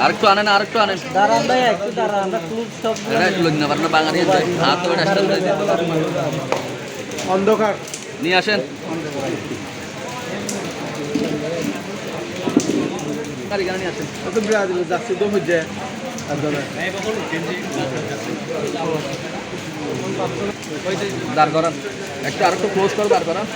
আরেকটু আনেন আরেকটু আনেন। দাঁড়ান ভাই একটু দাঁড়ান আমরা সব এটা আপনার বাঙালি হাত তো এটা আসলে অন্ধকার। নিয়ে আসেন। আসেন তো যাচ্ছি তো হচ্ছে দাঁড় করান। একটু আরেকটু ক্লোজ করে দাঁড় করান।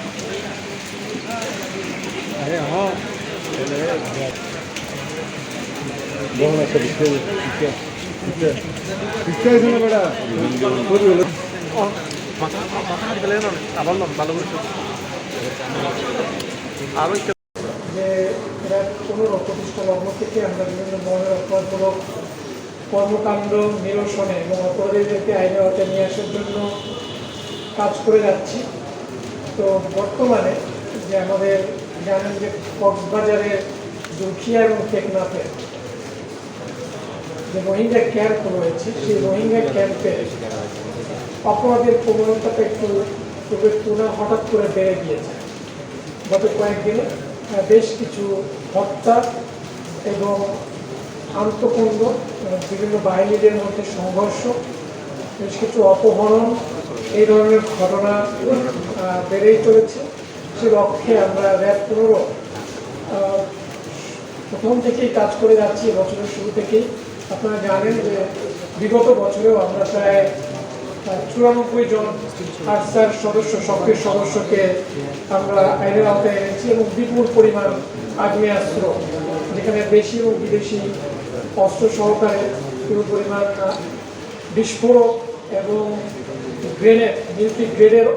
এরা পনেরো প্রতিষ্ঠা লগ্ন থেকে আমরা বিভিন্ন ধরনের অপরাধমূলক কর্মকাণ্ড নিরসনে এবং অপরাধীদেরকে আইনের আওতায় নিয়ে আসার জন্য কাজ করে যাচ্ছি। তো বর্তমানে যে আমাদের জানেন যে কক্সবাজারের দুখিয়া এবং টেকনাফে যে রোহিঙ্গা ক্যাম্প রয়েছে, সেই রোহিঙ্গা ক্যাম্পে অপরাধের প্রবণতাটা একটু চোখের তুলনা হঠাৎ করে বেড়ে গিয়েছে। গত কয়েকদিনে বেশ কিছু হত্যা এবং আন্তঃকুণ্ড বিভিন্ন বাহিনীদের মধ্যে সংঘর্ষ, বেশ কিছু অপহরণ, এই ধরনের ঘটনা বেড়েই চলেছে। সে লক্ষ্যে আমরা র্যাব পনেরো প্রথম থেকেই কাজ করে যাচ্ছি বছরের শুরু থেকেই। আপনারা জানেন যে বিগত বছরেও আমরা প্রায় চুরানব্বই জন আরসার সদস্য সক্রিয় সদস্যকে আমরা আইনের আওতায় এনেছি এবং বিপুল পরিমাণ আগ্নেয়াস্ত্র, যেখানে দেশি এবং বিদেশি অস্ত্র সহকারে বিপুল পরিমাণ বিস্ফোরক এবং গ্রেনেড মিল্কি গ্রেডের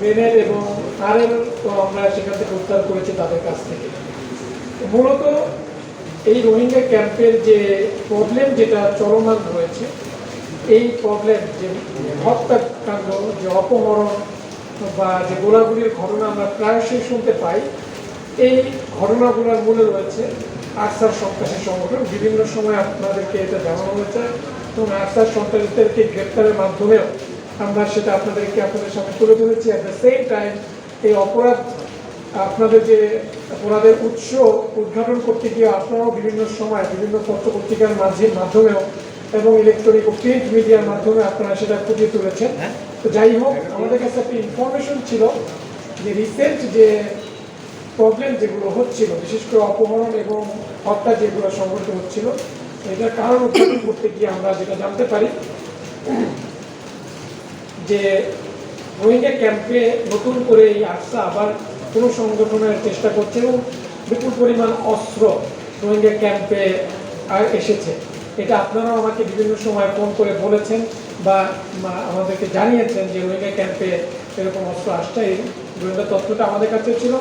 গ্রেনেড এবং আরএল তো আমরা সেখান থেকে উদ্ধার করেছি তাদের কাছ থেকে। মূলত এই রোহিঙ্গা ক্যাম্পের যে প্রবলেম যেটা চলমান রয়েছে, এই প্রবলেম যে হত্যাকাণ্ড, যে অপহরণ বা যে গোলাগুলির ঘটনা আমরা প্রায়শই শুনতে পাই, এই ঘটনাগুলোর মূলে রয়েছে আরসার সন্ত্রাসী সংগঠন। বিভিন্ন সময় আপনাদেরকে এটা জানানো হয়েছে। এবং আরসার সন্ত্রাসীদেরকে গ্রেপ্তারের মাধ্যমেও আমরা সেটা আপনাদেরকে আপনাদের সামনে তুলে ধরেছি। অ্যাট দ্য সেম টাইম এই অপরাধ আপনাদের যে অপরাধের উৎস উদ্ঘাটন করতে গিয়ে আপনারাও বিভিন্ন সময় বিভিন্ন পত্র পত্রিকার মাঝে মাধ্যমেও এবং ইলেকট্রনিক ও প্রিন্ট মিডিয়ার মাধ্যমে আপনারা সেটা ফুটিয়ে তুলেছেন। তো যাই হোক আমাদের কাছে একটা ইনফরমেশন ছিল যে রিসেন্ট যে প্রবলেম যেগুলো হচ্ছিল, বিশেষ করে অপহরণ এবং হত্যা যেগুলো সংঘটিত হচ্ছিল, এটার কারণ উদ্ঘাটন করতে গিয়ে আমরা যেটা জানতে পারি, যে রোহিঙ্গা ক্যাম্পে নতুন করে এই আরসা আবার কোনো সংগঠনের চেষ্টা করছে এবং বিপুল পরিমাণ অস্ত্র রোহিঙ্গা ক্যাম্পে এসেছে। এটা আপনারাও আমাকে বিভিন্ন সময় ফোন করে বলেছেন বা আমাদেরকে জানিয়েছেন যে রোহিঙ্গা ক্যাম্পে এরকম অস্ত্র আসছে। এই গোয়েন্দা তথ্যটা আমাদের কাছে ছিল।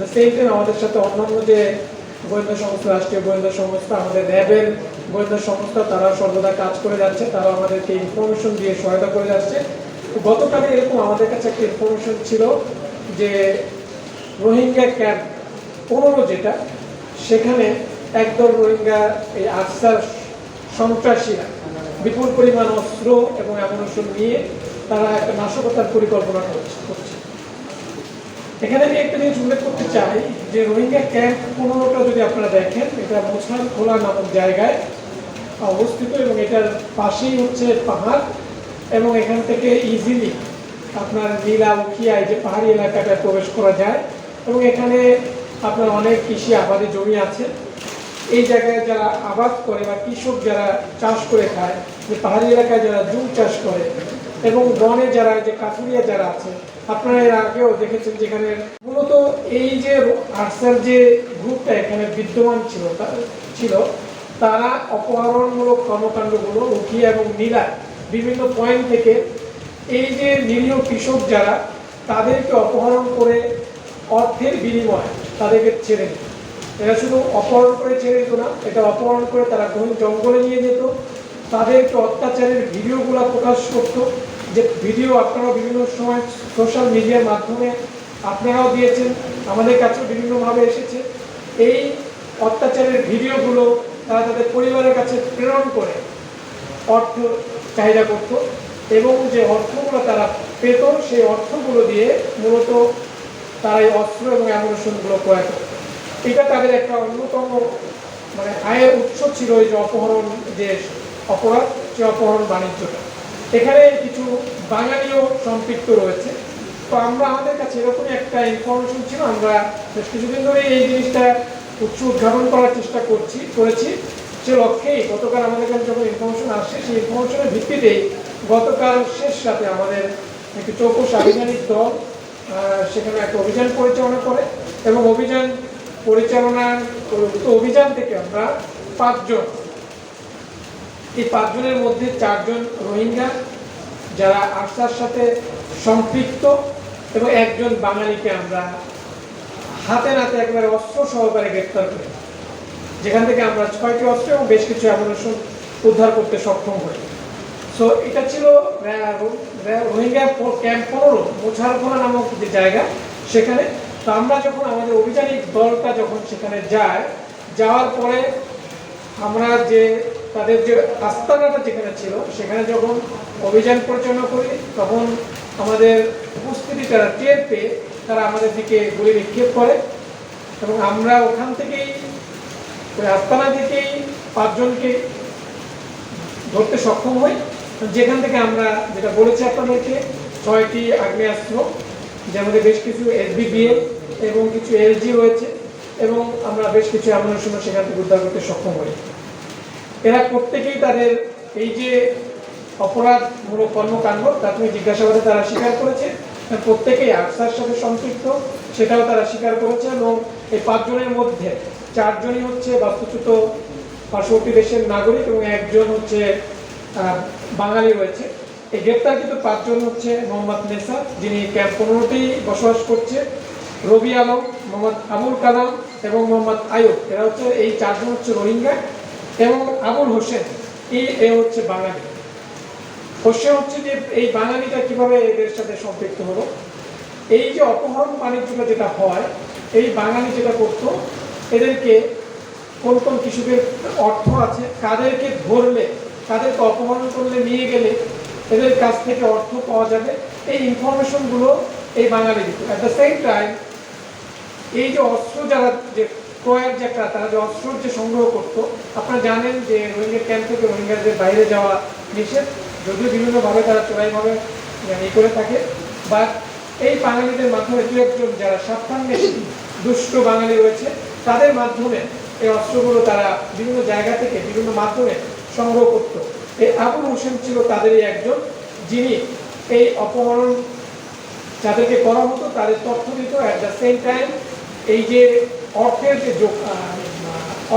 টাইম আমাদের সাথে অন্যান্য যে গোয়েন্দা সংস্থা, রাষ্ট্রীয় গোয়েন্দা সংস্থা, আমাদের র্যাবের গোয়েন্দা সংস্থা তারা সর্বদা কাজ করে যাচ্ছে তারা আমাদেরকে ইনফরমেশন দিয়ে সহায়তা করে যাচ্ছে। গতকালে এরকম আমাদের কাছে একটা ইনফরমেশন ছিল যে রোহিঙ্গা ক্যাম্প পনেরো যেটা, সেখানে একদল রোহিঙ্গা, এই আফসার সন্ত্রাসীরা বিপুল পরিমাণ অস্ত্র এবং অ্যামুনেশন নিয়ে তারা একটা নাশকতার পরিকল্পনা করছে। এখানে আমি একটা জিনিস উল্লেখ করতে চাই যে রোহিঙ্গা ক্যাম্প পনেরোটা যদি আপনারা দেখেন, এটা মোছান খোলা নামক জায়গায় অবস্থিত এবং এটার পাশেই হচ্ছে পাহাড় এবং এখান থেকে ইজিলি আপনার নীলা উখিয়ায় যে পাহাড়ি এলাকাটায় প্রবেশ করা যায় এবং এখানে আপনার অনেক কৃষি আবাদি জমি আছে। এই জায়গায় যারা আবাদ করে বা কৃষক যারা চাষ করে খায়, যে পাহাড়ি এলাকায় যারা জুম চাষ করে এবং বনে যারা যে কাঠুরিয়া যারা আছে, আপনারা এর আগেও দেখেছেন যেখানে মূলত এই যে আর্সার যে গ্রুপটা এখানে বিদ্যমান ছিল ছিল, তারা অপহরণমূলক কর্মকাণ্ডগুলো উঠিয়ে এবং নীলা বিভিন্ন পয়েন্ট থেকে এই যে নিরীহ কৃষক যারা, তাদেরকে অপহরণ করে অর্থের বিনিময়ে তাদেরকে ছেড়ে দিত। এরা শুধু অপহরণ করে ছেড়ে দিত না, এটা অপহরণ করে তারা ঘন জঙ্গলে নিয়ে যেত, তাদেরকে অত্যাচারের ভিডিওগুলো প্রকাশ করত যে ভিডিও আপনারাও বিভিন্ন সময় সোশ্যাল মিডিয়ার মাধ্যমে আপনারাও দিয়েছেন, আমাদের কাছেও বিভিন্নভাবে এসেছে। এই অত্যাচারের ভিডিওগুলো তারা তাদের পরিবারের কাছে প্রেরণ করে অর্থ চাহিদা করত এবং যে অর্থগুলো তারা পেত, সেই অর্থগুলো দিয়ে মূলত তারা এই অস্ত্র এবং অ্যামুনেশনগুলো ক্রয় করত। এটা তাদের একটা অন্যতম মানে আয়ের উৎস ছিল এই যে অপহরণ, যে অপরাধ সে অপহরণ বাণিজ্যটা। এখানে কিছু বাঙালিও সম্পৃক্ত রয়েছে। তো আমরা আমাদের কাছে এরকমই একটা ইনফরমেশন ছিল। আমরা বেশ কিছুদিন ধরে এই জিনিসটা উচ্চ উদ্ঘাটন করার চেষ্টা করছি, করেছি। সে লক্ষ্যেই গতকাল আমাদের কাছে যখন ইনফরমেশন আসে, সেই ইনফরমেশনের ভিত্তিতেই গতকাল শেষ রাতে আমাদের একটি চৌকস আভিযানিক দল সেখানে একটা অভিযান পরিচালনা করে এবং অভিযান পরিচালনার অভিযান থেকে আমরা পাঁচজন এই পাঁচজনের মধ্যে চারজন রোহিঙ্গা, যারা আরসার সাথে সম্পৃক্ত এবং একজন বাঙালিকে আমরা হাতে নাতে একবারে অস্ত্র সহকারে গ্রেপ্তার করি। যেখান থেকে আমরা ছয়টি অস্ত্র এবং বেশ কিছু অ্যামুনেশন উদ্ধার করতে সক্ষম হই। সো এটা ছিল রোহিঙ্গা ক্যাম্প পনেরো মোছারখোলা নামক যে জায়গা সেখানে। তো আমরা যখন আমাদের অভিযানিক দলটা যখন সেখানে যায়, যাওয়ার পরে আমরা যে তাদের যে আস্তানাটা যেখানে ছিল, সেখানে যখন অভিযান পরিচালনা করি, তখন আমাদের উপস্থিতি তারা টের পেয়ে, তারা আমাদের দিকে গুলি নিক্ষেপ করে এবং আমরা ওখান থেকেই, ওই আস্তানা থেকেই পাঁচজনকে ধরতে সক্ষম হই। যেখান থেকে আমরা যেটা বলেছি আপনাদেরকে, ছয়টি আগ্নেয়াস্ত্র যার মধ্যে বেশ কিছু এসবিবিএ এবং কিছু এলজি রয়েছে এবং আমরা বেশ কিছু অ্যামুনেশনও সেখান থেকে উদ্ধার করতে সক্ষম হই। এরা প্রত্যেকেই তাদের এই যে অপরাধমূলক কর্মকাণ্ড প্রাথমিক জিজ্ঞাসাবাদে তারা স্বীকার করেছে। প্রত্যেকেই আফসার সাথে সম্পৃক্ত, সেটাও তারা স্বীকার করেছে এবং এই পাঁচজনের মধ্যে চারজনই হচ্ছে বাস্তুচ্যুত পার্শ্ববর্তী দেশের নাগরিক এবং একজন হচ্ছে বাঙালি রয়েছে। এই গ্রেপ্তারকৃত পাঁচজন হচ্ছে মোহাম্মদ নেসা, যিনি ক্যাম্প পনেরোতেই বসবাস করছে। রবি আলম, মোহাম্মদ আবুল কালাম এবং মোহাম্মদ আয়ুব এরা হচ্ছে, এই চারজন হচ্ছে রোহিঙ্গা। এবং আবুল হোসেন, এ হচ্ছে বাঙালি। হোসেন হচ্ছে যে এই বাঙালিটা কীভাবে এদের সাথে সম্পৃক্ত হলো? এই যে অপহরণ বাণিজ্যটা যেটা হয়, এই বাঙালি যেটা করতো, এদেরকে কোন কোন কৃষকের অর্থ আছে, কাদেরকে ধরলে তাদেরকে অপহরণ করলে নিয়ে গেলে এদের কাছ থেকে অর্থ পাওয়া যাবে, এই ইনফরমেশনগুলো এই বাঙালি দিত অ্যাট দ্য সেম টাইম এই যে অস্ত্র যারা যে ক্রয়ের যে একটা, তারা যে অস্ত্র যে সংগ্রহ করতো, আপনারা জানেন যে রোহিঙ্গা ক্যাম্প থেকে রোহিঙ্গাদের বাইরে যাওয়া নিষেধ। যদিও বিভিন্নভাবে তারা চোরাইভাবে ই করে থাকে। বা এই বাঙালিদের মাধ্যমে দু একজন যারা স্বার্থান্বেষী দুষ্ট বাঙালি রয়েছে, তাদের মাধ্যমে এই অস্ত্রগুলো তারা বিভিন্ন জায়গা থেকে বিভিন্ন মাধ্যমে সংগ্রহ করত। এই আবুল হোসেন ছিল তাদেরই একজন, যিনি এই অপহরণ যাদেরকে করা হতো, তাদের তথ্য দিত অ্যাট দ্য সেম টাইম এই যে অর্থের যে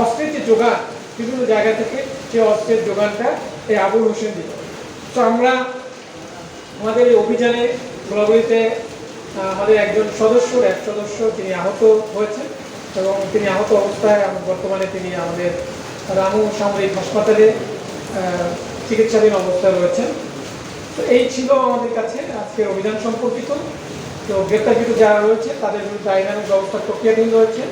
অস্ত্রের যে যোগান, বিভিন্ন জায়গা থেকে সেই অস্ত্রের যোগানটা এই আবুল হোসেন দিত তো আমরা আমাদের এই অভিযানে গোলাগুলিতে আমাদের একজন সদস্য, এক সদস্য তিনি আহত হয়েছেন এবং তিনি আহত অবস্থায় বর্তমানে তিনি আমাদের রামু সামরিক হাসপাতালে চিকিৎসাধীন অবস্থায় রয়েছেন। তো এই ছিল আমাদের কাছে আজকে অভিযান সম্পর্কিত। তো গ্রেপ্তারকৃত যারা রয়েছে তাদের বিরুদ্ধে আইনানুগ ব্যবস্থা প্রক্রিয়াধীন রয়েছে।